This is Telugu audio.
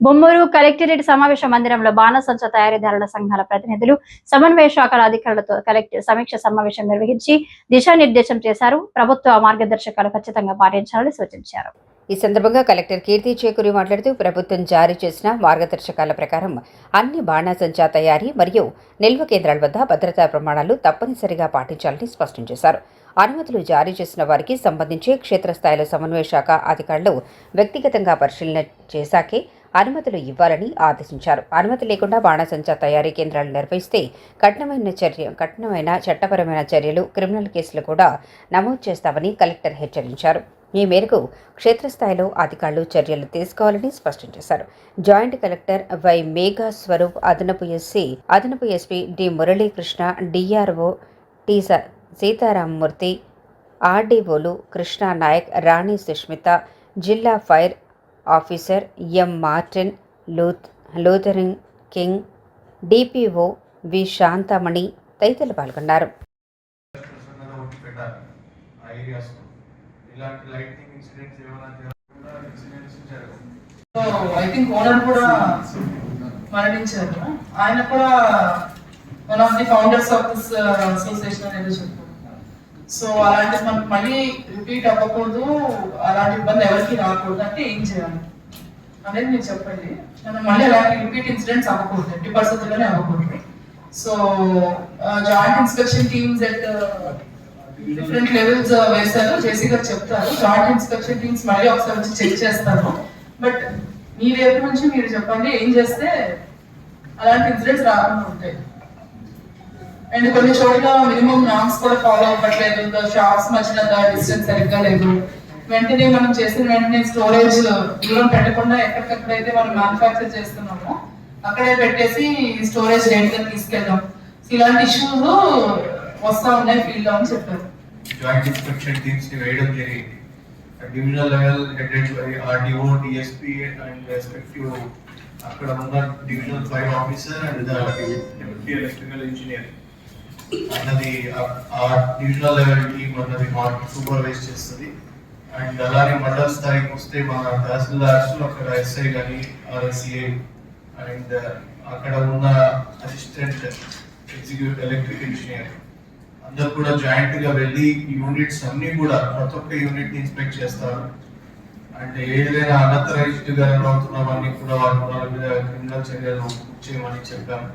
బొమ్మూరు కలెక్టరేట్ సమావేశ మందిరంలో బాణసంచ తయారీదారుల సంఘాల ప్రతినిధులు సమన్వయ శాఖల అధికారులతో కలెక్టర్ సమీక్ష సమావేశం నిర్వహించి దిశానిర్దేశం చేశారు. ప్రభుత్వ మార్గదర్శకాలు ఖచ్చితంగా పాటించాలని సూచించారు. ఈ సందర్భంగా కలెక్టర్ కీర్తి చేకూరి మాట్లాడుతూ ప్రభుత్వం జారీ చేసిన మార్గదర్శకాల ప్రకారం అన్ని బాణాసంచా తయారీ మరియు నిల్వ కేంద్రాల వద్ద భద్రతా ప్రమాణాలు తప్పనిసరిగా పాటించాలని స్పష్టం చేశారు. అనుమతులు జారీ చేసిన వారికి సంబంధించి క్షేత్రస్థాయిలో సమన్వయ శాఖ అధికారులు వ్యక్తిగతంగా పరిశీలన చేశాకే అనుమతులు ఇవ్వాలని ఆదేశించారు. అనుమతి లేకుండా బాణసంచా తయారీ కేంద్రాలు నిర్వహిస్తే కఠినమైన చర్య కఠినమైన చట్టపరమైన చర్యలు క్రిమినల్ కేసులు కూడా నమోదు చేస్తామని కలెక్టర్ హెచ్చరించారు. ఈ మేరకు క్షేత్రస్థాయిలో అధికారులు చర్యలు తీసుకోవాలని స్పష్టం చేశారు. Joint collector Y Megha Swaroop అదనపు ఎస్సీ అదనపు SP D Muralikrishna DRO T Seetharamamurthy ఆర్డీఓలు Krishna Naik Rani Sushmita జిల్లా fire officer M Martin Luth Luther King DPO V Santhamani తదితరులు పాల్గొన్నారు. ఐ థింక్ ఓనర్ కూడా మరణించారు. ఆయన కూడా one of the founders of this association అనేది చెప్పారు. సో అలాంటి మనం మళ్ళీ రిపీట్ అవ్వకూడదు అలాంటి ఇబ్బంది ఎవరికి రాకూడదు అంటే ఏం చేయాలి? అనేది మీరు చెప్పండి. మనం మళ్ళీ అలాంటి రిపీట్ ఇన్సిడెంట్స్ అవ్వకూడదు ఎట్టి పరిస్థితుల్లోనే అవ్వకూడదు. So joint inspection teams at different levels వేస్తారు. జేసీ గారు చెప్తారు. జాయింట్ ఇన్స్పెక్షన్ టీమ్స్ మళ్ళీ ఒకసారి వచ్చి చెక్ చేస్తారు. బట్ మీ వైపు నుంచి మీరు చెప్పండి ఏం చేస్తే అలాంటి ఇన్సిడెంట్స్ రాకుండా ఉంటాయి. అండ్ కొన్ని చోట్ల మినిమం నామ్స్ కూడా ఫాలో అవ్వట్లేదు. షాప్స్ మధ్యన డిస్టెన్స్ సరిగ్గా లేదు. వెంటనే మనం చేసిన వెంటనే స్టోరేజ్ దూరం పెట్టకుండా ఎక్కడికక్కడైతే మనం మ్యానుఫ్యాక్చర్ చేస్తున్నామో అక్కడే పెట్టేసి స్టోరేజ్ రేట్ తీసుకెళ్దాం. ఇలాంటి ఇష్యూస్ వస్తా ఉన్నాయి ఫీల్డ్ అని చెప్పారు. జాయింట్ ఇన్స్పెక్షన్ టీమ్స్ని వేయడం జరిగింది. Divisional level headed by RDO DSP and respective అక్కడ ఉన్న divisional fire officer and electrical engineer అన్నది ఆ- డివిజనల్ లెవెల్ టీమ్ అన్నది మాకు సూపర్వైజ్ చేస్తుంది అండ్ అలానే మండల స్థాయికి వస్తే మా తహసీల్దార్స్ అక్కడ ఎస్ఐ కానీ ఆర్ఎస్ఏ అండ్ అక్కడ ఉన్న అసిస్టెంట్ ఎగ్జిక్యూటివ్ ఎలక్ట్రిక్ ఇంజనీర్ అందరు కూడా జాయింట్గా వెళ్ళి యూనిట్స్ అన్ని కూడా ప్రతి ఒక్క యూనిట్ని ఇన్స్పెక్ట్ చేస్తారు అంటే ఏదైనా అనథరైజ్డ్గా రన్ అవుతున్నామని కూడా వాళ్ళ మీద క్రిమినల్ చర్యలు చేయమని చెప్పాము